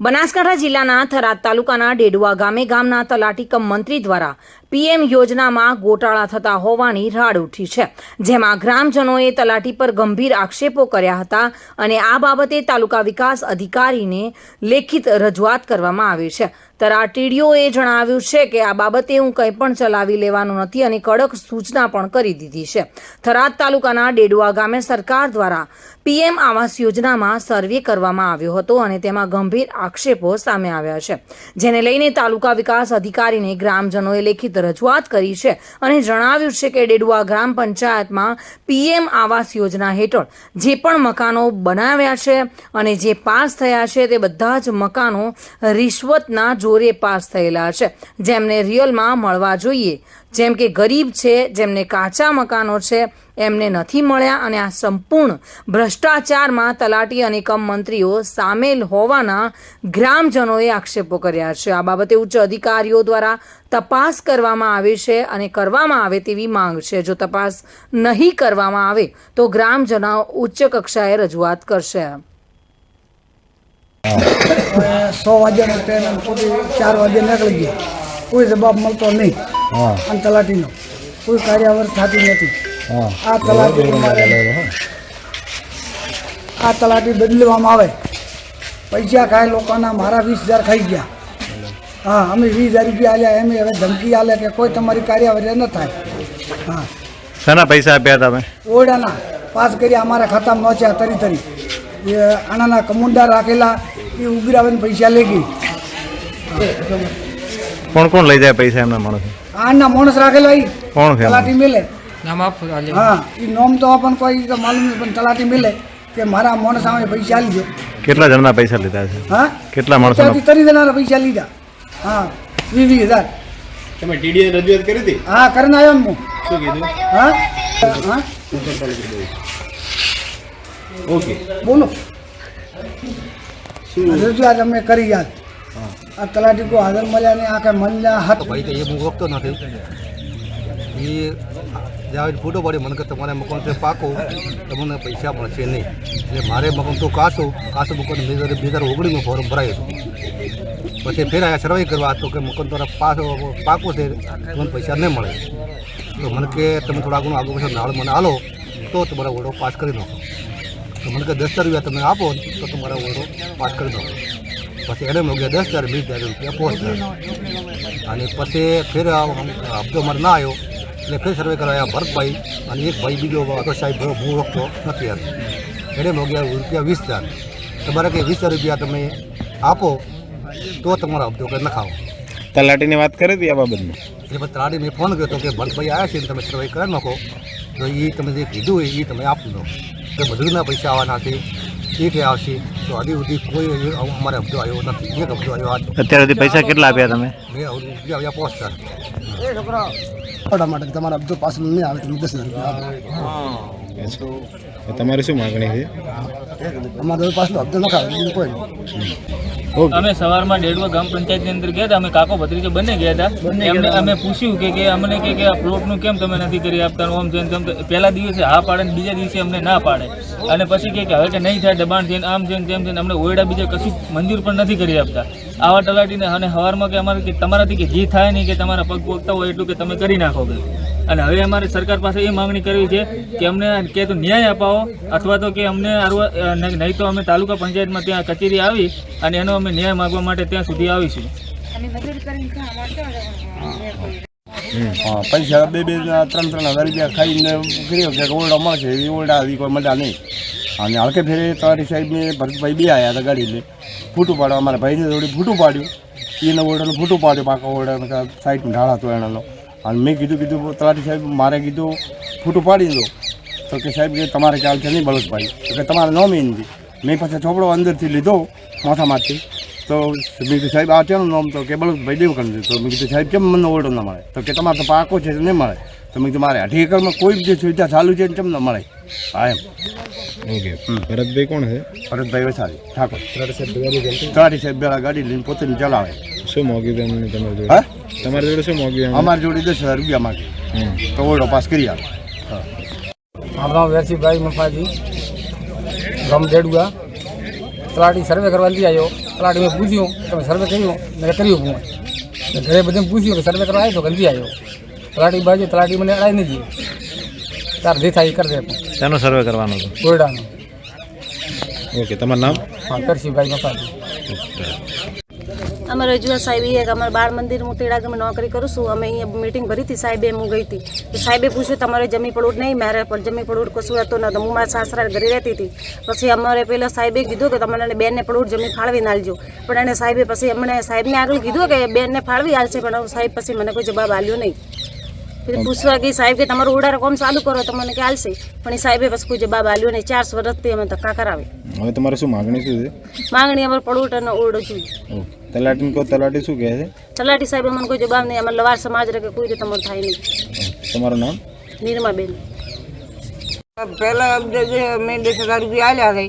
બનાસકાંઠા જિલ્લાના થરાદ તાલુકાના ડેડવા ગામે ગામના તલાટી કમ મંત્રી દ્વારા પીએમ યોજનામાં ગોટાળા થતા હોવાની રાડ ઉઠી છે, જેમાં ગ્રામજનોએ તલાટી પર ગંભીર આક્ષેપો કર્યા હતા અને આ બાબતે તાલુકા વિકાસ અધિકારીને લેખિત રજૂઆત કરવામાં આવી છે. તલાટીડીઓએ જણાવ્યું છે કે આ બાબતે હું કંઈ પણ ચલાવી લેવાનું નથી અને કડક સૂચના પણ કરી દીધી છે. થરાદ તાલુકાના ડેડુઆ ગામે સરકાર દ્વારા પીએમ આવાસ યોજનામાં સર્વે કરવામાં આવ્યો હતો અને તેમાં ગંભીર આક્ષેપો સામે આવ્યા છે. જેને લઈને તાલુકા વિકાસ અધિકારીને ગ્રામજનોએ લેખિત રજૂઆત કરી છે અને જણાવ્યું છે કે ડેડુઆ ગ્રામ પંચાયતમાં પીએમ આવાસ યોજના હેઠળ જે પણ મકાનો બનાવ્યા છે અને જે પાસ થયા છે તે બધા જ મકાનો રિશ્વતના જોરે પાસ થયેલા છે, જેમને રિયલમાં મળવા જોઈએ. જેમ કે ગરીબ છે, જેમને કાચા મકાનો છે, એમને નથી મળ્યા અને આ સંપૂર્ણ ભ્રષ્ટાચારમાં તલાટી અને કમ મંત્રીઓ સામેલ હોવાના ગ્રામજનોએ આક્ષેપો કર્યા છે. આ બાબતે ઉચ્ચ અધિકારીઓ દ્વારા તપાસ કરવામાં આવે છે અને કરવામાં આવે તેવી માંગ છે. જો તપાસ નહીં કરવામાં આવે, તો ગ્રામજનો ઉચ્ચ કક્ષાએ રજૂઆત કરશે. સો વાગ્યાનો ટ્રેન અને સુધી ચાર વાગે નીકળી ગઈ કોઈ જવાબ મળતો નહીં. હા. અને તલાટીનો. કોઈ કાર્યવાહી થતી નથી. આ તલાટી આ તલાટી બદલવામાં આવે. પૈસા ખાય લોકોના મારા વીસ હજાર ખાઈ ગયા. હા અમે વીસ હજાર રૂપિયા આલ્યા. એમ હવે ધમકી આલે કે કોઈ તમારી કાર્યવાહી ન થાય. હા. શાના પૈસા આપ્યા તમે? ઓરડાના. પાસ કરી અમારા ખાતામાં નોચ્યા તરી તરી. એ આનાના કમુંડા રાખેલા. એ ઉઘરાવીને પૈસા લઈ ગઈ કોણ કોણ લઈ જાય પૈસા એમના માણસ? આના માણસ રાખેલા ઈ. કોણ તલાટી મિલે. નામ આપો હા એ નોમ તો આપણને કોઈ તો માલુમ નહીં પણ તલાટી મિલે કે મારા માણસ આવે પૈસા લીધો. કેટલા જણના પૈસા લીધા છે? હા? કેટલા માણસો ત્યાંથી તરી જણાના પૈસા લીધા. હા વીસ વીસ હજાર. તમે ટીડીએ રજૂઆત કરી હતી? હા કરીને આવ્યો હું. શું કીધું? હા? હા? ઓકે. બોલો. રજૂઆત અમે કરી યાદ. આ તલાટી કો હાજર મળ્યા ને આ કઈ મળ્યા હાથ ભાઈ તો એ હું રોકતો નથી. એ જ્યાં ફોટો પડે મને કે તમારે મકાન છે પાકો તમને પૈસા મળશે નહીં. એટલે મારે મકાન તો કાશું કાશું મકાન બે હજાર ઓગણીસનું ફોર્મ ભરાયું હતું. પછી ફેર આવ્યા સર્વે કરવા તો કે મકાન તમારા પાસ પાકો છે તમને પૈસા નહીં મળે. તો મને કે તમે થોડા આગળ આગળ પછી નાળ મને આલો તો તમારા ઓર્ડર પાસ કરી નાખો. તો મને કે દસ હજાર રૂપિયા તમે આપો તો તમારા ઓર્ડર પાસ કરી દો પછી એને મળ્યા દસ હજાર વીસ હજાર રૂપિયા પહોંચતા અને પછી ફેર હપ્તો મારે ના આવ્યો એટલે ફેર સર્વે કરાયા ભરતભાઈ અને એક ભાઈ બીજો હતો સાહેબ હું ઓળખતો નથી હતો એને મળ્યા રૂપિયા વીસ હજાર. તમારે કે વીસ હજાર રૂપિયા તમે આપો તો તમારો હપ્તો કે નખાવો. તલાટીની વાત કરી હતી આ બાબતમાં? એટલે પછી ત્રાડી મેં ફોન કર્યો હતો કે ભરતભાઈ આવ્યા છે ને તમે સર્વે કરી નાખો. તો એ તમે જે કીધું હોય એ તમે આપી દો. કે મજૂરીના પૈસા આવવાના છે એ કે આવશે તો હજી સુધી કોઈ અમારે હપ્તો આવ્યો નથી. એક હપ્તો આવ્યો આજ. અત્યાર સુધી પૈસા કેટલા આપ્યા તમે? મેં રૂપિયા આવ્યા પહોંચતા છોકરા માટે તમારા બધું પાછળ નહીં આવે તમે દસ હજાર રૂપિયા તમારી શું માગણી છે? અમે સવારમાં ડેડવા ગ્રામ પંચાયતની અંદર ગયા હતા? અમે કાકો ભત્રીજો બંને ગયા હતા. એમને અમે પૂછ્યું કે કે અમને કે કે આ પ્લોટનું કેમ તમે નથી કરી આપતા? ઓમ છે તેમ પહેલા દિવસે હા પાડે ને બીજા દિવસે અમને ના પાડે. અને પછી કહે કે હવે કે નહીં થાય દબાણ છે આમ છે તેમ છે અમને ઓયડા બીજા કશું મંજૂર પણ નથી કરી આપતા. આવા તલાટીને અને સવારમાં કે અમારે કે તમારાથી કે જે થાય નહીં કે તમારા પગ પોગતા હોય એટલું કે તમે કરી નાખો કે. અને હવે અમારે સરકાર પાસે એ માંગણી કરવી છે કે અમને કે તો ન્યાય અપાવો અથવા તો કે અમને નહીં તો અમે તાલુકા પંચાયતમાં ત્યાં કચેરી આવી અને એનો અમે ન્યાય માગવા માટે ત્યાં સુધી આવીશું. હા પૈસા બે બે ત્રણ ત્રણ હજાર રૂપિયા ખાઈને કર્યો કે ઓરડા મળશે એ ઓરડા આવી કોઈ મજા નહીં. અને હલકે ફેરે તમારી સાહેબને ભરતભાઈ બે આવ્યા હતા ગાડીને. ફૂટું પાડવા અમારા ભાઈને થોડી ફૂટું પાડ્યું. એને ઓરડાનું ફૂટું પાડ્યું પાકા ઓરડા સાઈડ ઢાળા હતો એનો અને મેં કીધું કીધું તલાટી સાહેબ, મારે કીધું ફૂટું પાડી દો. તો કે, સાહેબ, કે તમારે ચાલ છે નહીં, બળદભાઈ? તો કે, તમારે ન નથી મેં પાછા ચોપડો અંદરથી લીધો, માથામાંથી. તો મેં કીધું, સાહેબ, આ તેનું નામ? તો કે, બળદભાઈ દેવ કરી તો મેં કીધું, સાહેબ, કેમ મને ઓરડો ના મળે? તો કે, તમારે તો પાકો છે, તો નહીં મળે. તો મેં કીધું મારે અઢી એકરમાં કોઈ બી જે સુવિધા ચાલુ છે ને કેમ ન મળે. હા એમ. ઓકે. ભરતભાઈ કોણ છે? ભરતભાઈ વસાવી ઠાકોર. ગાડી સાહેબ બેલા ગાડી લઈને પોતે ચલાવે. શું મોગ્યું તમને તમારી જોડે? હા? તમારી જોડે શું મોગ્યું અમારી જોડે દસ હજાર રૂપિયા માગે. હમ. તો ઓળો પાસ કરી આવે મારું નામ વેરસીભાઈ મફાજી. ગામ ડેડુઆ તલાટી સર્વે કરવા લઈ આવ્યો. તલાટી મેં પૂછ્યું તમે સર્વે કર્યું? મેં કર્યું હું ઘરે બધે પૂછ્યું કે સર્વે કરવા આવ્યો તો ગંદી આવ્યો. તલાટી બાજુ તલાટી મને અડાઈ નહીં દીધી તાર જે થાય એ કરી દે તેનો સર્વે કરવાનો છે? કોરડાનો ઓકે તમારું નામ? કરશીભાઈ મકાન અમે રજુઆ સાહેબ એ અમારે બાર મંદિર હું તેડાગમે નોકરી કરું છું. અમે અહીંયા મીટિંગ ભરી હતી સાહેબે હું ગઈ હતી. તો સાહેબે પૂછ્યું તમારે જમી પડોડ નહીં? મારે પણ જમી પડોડ કશું હતું નતું હું મારા સાસરા ઘરે રહેતી હતી. પછી અમારે પહેલાં સાહેબે કીધું કે તમારે બેનને પડોડ જમીન ફાળવી નાલજો પણ એને સાહેબે પછી અમને સાહેબને આગળ કીધું કે બેનને ફાળવી આલશે પણ સાહેબ પછી મને કોઈ જવાબ આલ્યો નહીં. પછી પૂછવા ગઈ સાહેબ કે તમારું ઓર્ડર કોમ ચાલુ કરો તો મને કે આલશે પણ એ સાહેબે પછી કોઈ જવાબ આલ્યો ને ચાર વર્ષથી અમે ધક્કા કરાવે. હવે તમારે શું માગણી શું છે? માંગણી અમારે પડોડ અને ઓરડો જોઈએ તલાટી તલાટીને કહો તલાટી શું કહે છે? તલાટી સાહેબ અમને કોઈ જવાબ નહીં અમારે લવાર સમાજ રહે કે કોઈ રીતે તમારું થાય નહીં. તમારું નામ? નિરમાબેન. પહેલા જે મેં દસ હજાર રૂપિયા આલ્યા છે.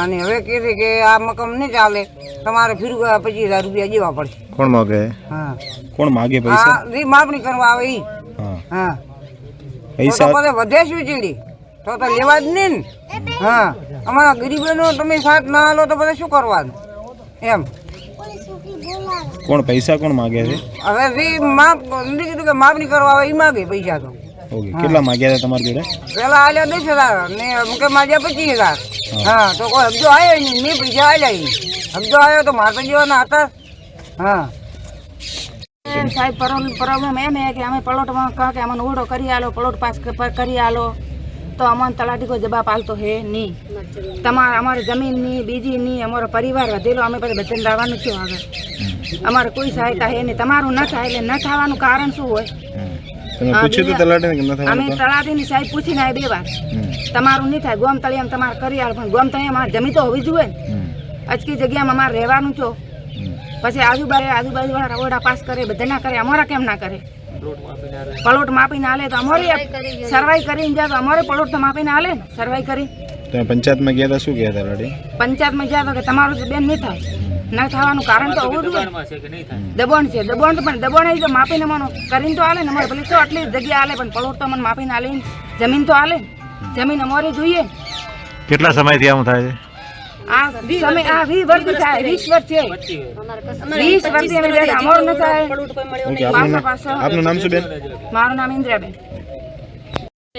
અને હવે કહે છે કે આ મકમ નહીં ચાલે. તમારે ફીરું પચીસ હજાર રૂપિયા દેવા પડશે. કોણ માગે? હા. કોણ માગે પૈસા? માગણી કરવા આવે ઈ. હા. હા. તો તો પૈસા પછી વધે શું ચીડી? તો તો લેવા જ નહીં ને. હા. અમારા ગરીબોનો તમે સાથ ના તો શું કરવાનું? એમ. કોણ પૈસા કોણ માગે છે? હવે જે માપ કીધું કે માપણી કરવા આવે માગે પૈસા તો. ઓકે કેટલા માગ્યા હતા તમારી જોડે? પેલા આલ્યા દસ હજાર ને મુકે માગ્યા પચીસ હજાર. હા. તો કોઈ હબજો આવ્યો નહીં મેં પૈસા આલ્યા હબજો આવ્યો તો મારે તો જેવાના હતા. હા. સાહેબ પ્રોબ્લેમ એમ હે કે અમે પલોટમાં કહો કે અમને ઓરડો કરી આલો પલોટ પાસ કરી આલો. તો અમને તલાટી કોઈ જવાબ આલતો હે નહીં. તમારે અમારે જમીનની બીજીની અમારો પરિવાર વધેલો અમે પછી બધાને રહેવાનું છે આગળ અમારે કોઈ સહાયતા હે નહીં. તમારું ન થાય એટલે ન થવાનું કારણ શું હોય? અમે તલાટીની સાહેબ પૂછીને આવી બે વાર. તમારું નહીં થાય. ગોમ તળિયામાં તમારે કરી આલો. પણ ગોમ તળિયામાં અમારે જમી તો હોવી જોઈએ ને. અચકી જગ્યામાં અમારે રહેવાનું છો. પછી આજુબાજુ આજુબાજુ વાળા ઓરડા પાસ કરે બધા ના કરે અમારા કેમ ના કરે? પલોટ માપીને આલે તો અમારે સર્વાઈ કરીને જાય તો અમારે પલોટ તો માપીને આલે ને સર્વાઈ કરી. તમે પંચાયતમાં ગયા હતા શું હતા તલાટી પંચાયતમાં ગયા તો કે તમારું તો બેન નહીં થાય. ના થવાનું કારણ તો આવું જોઈએ છે કે દબાણ છે દબાણ તો પણ દબાણ તો માપીને મને કરીને તો આલે ને અમારે ભલે તો આટલી જગ્યા આલે પણ પલોટ તો મને માપીને આલે જમીન તો આલે જમીન અમારે જોઈએ કેટલા સમયથી આમ થાય છે? આ વીસ વર્ષ થાય વીસ વર્ષ છે. વીસ વર્ષથી અમે બેઠા. અમારું ન થાય. આપનું નામ શું બેન? મારું નામ ઇન્દ્રાબેન.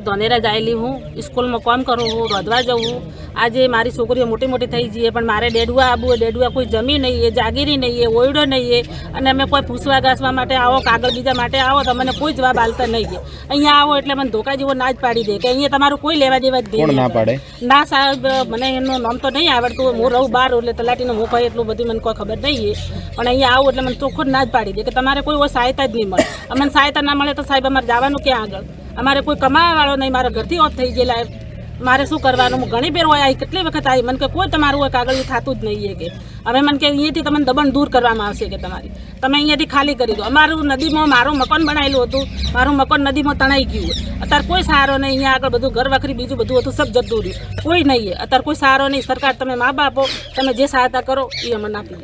ધોનેરા જાયેલી હું સ્કૂલમાં કામ કરું હું રોધવા જઉં આજે મારી છોકરીઓ મોટી મોટી થઈ જઈએ પણ મારે ડેડવા આવવું હોય ડેડવા કોઈ જમી નહીં એ જાગીરી નહીં એ ઓયડો નહીં એ અને અમે કોઈ પૂછવા ગાસવા માટે આવો કાગળ બીજા માટે આવો તો મને કોઈ જવાબ આલતા નહીં અહીંયા આવો એટલે મને ધોકા જેવો ના જ પાડી દે કે અહીંયા તમારું કોઈ લેવા દેવા જ ના પાડે? ના સાહેબ મને એનું નામ તો નહીં આવડતું હું રહું બહાર એટલે તલાટીનું હું હોય એટલું બધું મને કોઈ ખબર નહીં પણ અહીંયા આવું એટલે મને ચોખ્ખું ના જ પાડી દે કે તમારે કોઈ સહાયતા જ નહીં મળે. અમને સહાયતા ના મળે તો સાહેબ અમારે જવાનું ક્યાં આગળ? અમારે કોઈ કમાવાવાળો નહીં મારા ઘરથી ઓફ થઈ ગયેલા મારે શું કરવાનું? હું ઘણી બેર હોય કેટલી વખત આવી? મને કે કોઈ તમારું હોય કાગળ થતું જ નહીં કે. હવે મને કે અહીંયાથી તમને દબાણ દૂર કરવામાં આવશે કે તમારી. તમે અહીંયાથી ખાલી કરી દો. અમારું નદીમાં મારું મકાન બનાવેલું હતું. મારું મકાન નદીમાં તણાઈ ગયું. અત્યારે કોઈ સારો નહીં. અહીંયા આગળ બધું ઘર વખરી બીજું બધું હતું સબ જતું રહ્યું. કોઈ નહીં અત્યારે કોઈ સારો નહીં. સરકાર તમે મા બાપો તમે જે સહાયતા કરો એ અમને આપી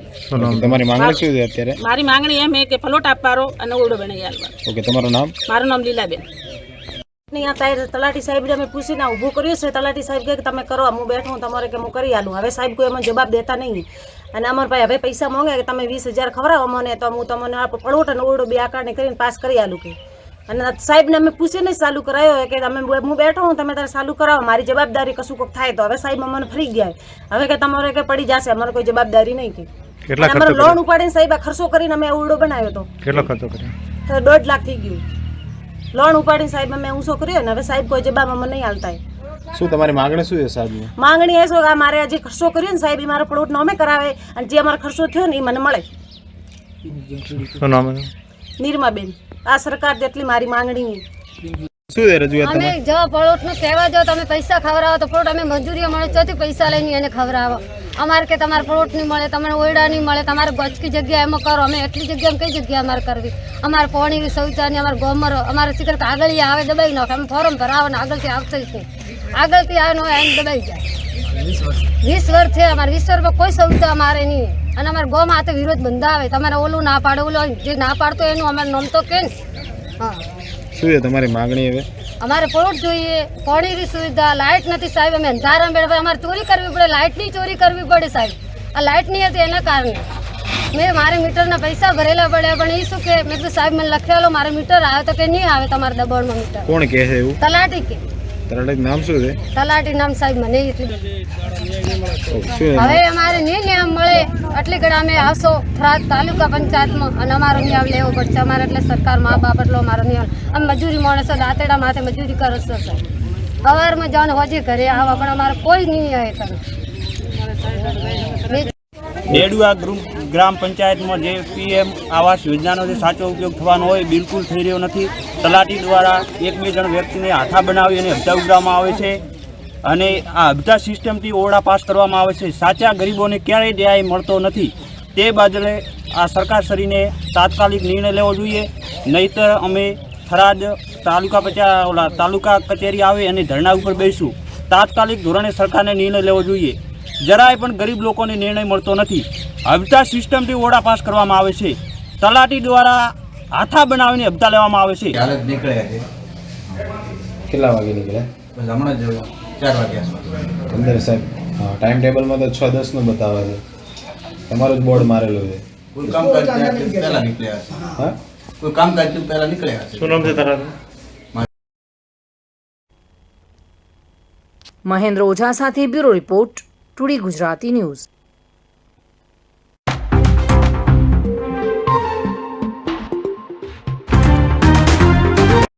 તમારી માંગણી શું છે અત્યારે? મારી માંગણી એમ કે ફલોટ આપવાનો અને ઓરડો બનાવી આલવાનો ઓકે તમારું નામ? મારું નામ લીલાબેન. નહીં આ તારે તલાટી સાહેબ અમે પૂછીને ઊભું કર્યું છે. તલાટી સાહેબ કે તમે કરો હું બેઠું તમારે કે હું કરી આલું. હવે સાહેબ કોઈ અમને જવાબ દેતા નહીં. અને અમારા ભાઈ હવે પૈસા માંગે કે તમે વીસ હજાર ખવડાવો મને તો હું તમને આ પડોટ અને ઓરડો બે આકારને કરીને પાસ કરી આલું કે. અને સાહેબને અમે પૂછીને ચાલુ કરાયો કે તમે હું બેઠો હું તમે તારે ચાલુ કરાવો. મારી જવાબદારી કશું કોઈક થાય તો. હવે સાહેબ અમને ફરી ગયા. હવે કે તમારે કે પડી જશે અમારે કોઈ જવાબદારી નહીં કે. કેટલા લોન ઉપાડીને સાહેબ આ ખર્ચો કરીને અમે ઓરડો બનાવ્યો હતો કેટલો ખર્ચો કર્યો? તો દોઢ લાખ થઈ ગયું. લોન ઉપાડીને સાહેબ અમે ઊંચો કર્યો ને હવે સાહેબ કોઈ જવાબ મને નહીં હાલતા શું તમારી માંગણી શું છે સાહેબ માંગણી એ શું આ મારે જે ખર્ચો કર્યો ને સાહેબ એ મારો પ્લોટ અમે કરાવે અને જે અમારો ખર્ચો થયો ને એ મને મળે. નિરમાબેન. આ સરકાર જેટલી મારી માંગણી શું છે રજૂઆત અમે તમે જો પલોટનું કહેવા જો તમે પૈસા ખવડાવો તો પલોટ અમે મજૂરી મળે ચોથી પૈસા લઈને એને ખવડાવો. અમારે કે તમારે પ્લોટ નહીં મળે તમને ઓયડા નહીં મળે તમારે ગચકી જગ્યા એમાં કરો અમે એટલી જગ્યામાં કઈ જગ્યા અમારે કરવી? અમારે પાણીની સવિતાની અમારે ગોમર અમારે શીખર આગળ આવે દબાઈ નાખે અમે ફોરમ ભરાવો ને આગળથી આવશે જ નહીં આગળથી આવે ને એમ દબાઈ જાય. વીસ વર્ષ. છે અમારે વીસ વર્ષમાં કોઈ સુવિધા અમારે નહીં. અને અમારે ગોમાં હાથે વિરોધ બંધાવે તમારે ઓલું ના પાડે ઓલું જે ના પાડતો એનું અમારે નમતો કે હા. શું છે તમારી માગણી હવે? અમારે પ્લોટ જોઈએ પાણીની સુવિધા લાઇટ નથી સાહેબ અમે અંધારા મેળવે અમારે ચોરી કરવી પડે લાઇટની ચોરી કરવી પડે સાહેબ. આ લાઇટ નહીં હતી એના કારણે. મેં મારે મીટરના પૈસા ભરેલા પડ્યા પણ એ શું કે મેં કીધું સાહેબ મને લખેલો મારે મીટર આવે તો કે નહીં આવે તમારા દબાણમાં મીટર? કોણ કહે છે એવું? તલાટી કે. તારા નામ શું છે? તલાટી નામ સાહેબ મને એટલી. હવે અમારે નહીં નિયમ મળે એટલી ઘડી અમે આવશો થરાદ તાલુકા પંચાયતમાં અને અમારો ન્યાય લેવો પડશે. અમારે એટલે સરકાર મા બાપ એટલો અમારો નિયમ. અમે મજૂરી માણસો દાંતેડા માથે મજૂરી કરો છો સાહેબ. સવારમાં જવાનું હોજે ઘરે આવવા પણ અમારે કોઈ નહીં આવે કરે મેં ડેડુઆ ગ્રુપ ગ્રામ પંચાયતમાં જે પીએમ આવાસ યોજનાનો જે સાચો ઉપયોગ થવાનો હોય બિલકુલ થઈ રહ્યો નથી. તલાટી દ્વારા એક બે જણ વ્યક્તિને હાથા બનાવી અને હપ્તા ઉગાડવામાં આવે છે. અને આ હપ્તા સિસ્ટમથી ઓરડા પાસ કરવામાં આવે છે. સાચા ગરીબોને ક્યારેય ન્યાય મળતો નથી. તે બદલે આ સરકારશ્રીને તાત્કાલિક નિર્ણય લેવો જોઈએ. નહીતર અમે થરાદ તાલુકા પચા, ઓલા તાલુકા કચેરી આવે અને ધરણા ઉપર બેસું. તાત્કાલિક ધોરણે સરકારને નિર્ણય લેવો જોઈએ. જરાય પણ ગરીબ લોકોને નિર્ણય મળતો નથી. હપ્તા સિસ્ટમથી ઓડા પાસ કરવામાં આવે છે. તલાટી દ્વારા હાથા બનાવીને હપ્તા લેવામાં આવે છે. હાલ જ નીકળ્યા છે. કેટલા વાગે નીકળ્યા બસ હમણાં જ ચાર વાગ્યા અંદર સાહેબ હા ટાઈમ ટેબલમાં તો છ દસનું બતાવે છે. તમારું જ બોર્ડ મારેલું છે. કોઈ કામકાજ ત્યાંથી નીકળ્યા હશે. હા? કોઈ કામકાજ પહેલા નીકળ્યા હશે. શું નામ છે તારા? મહેન્દ્ર ઓઝા સાથે bureau report two D Gujarati news.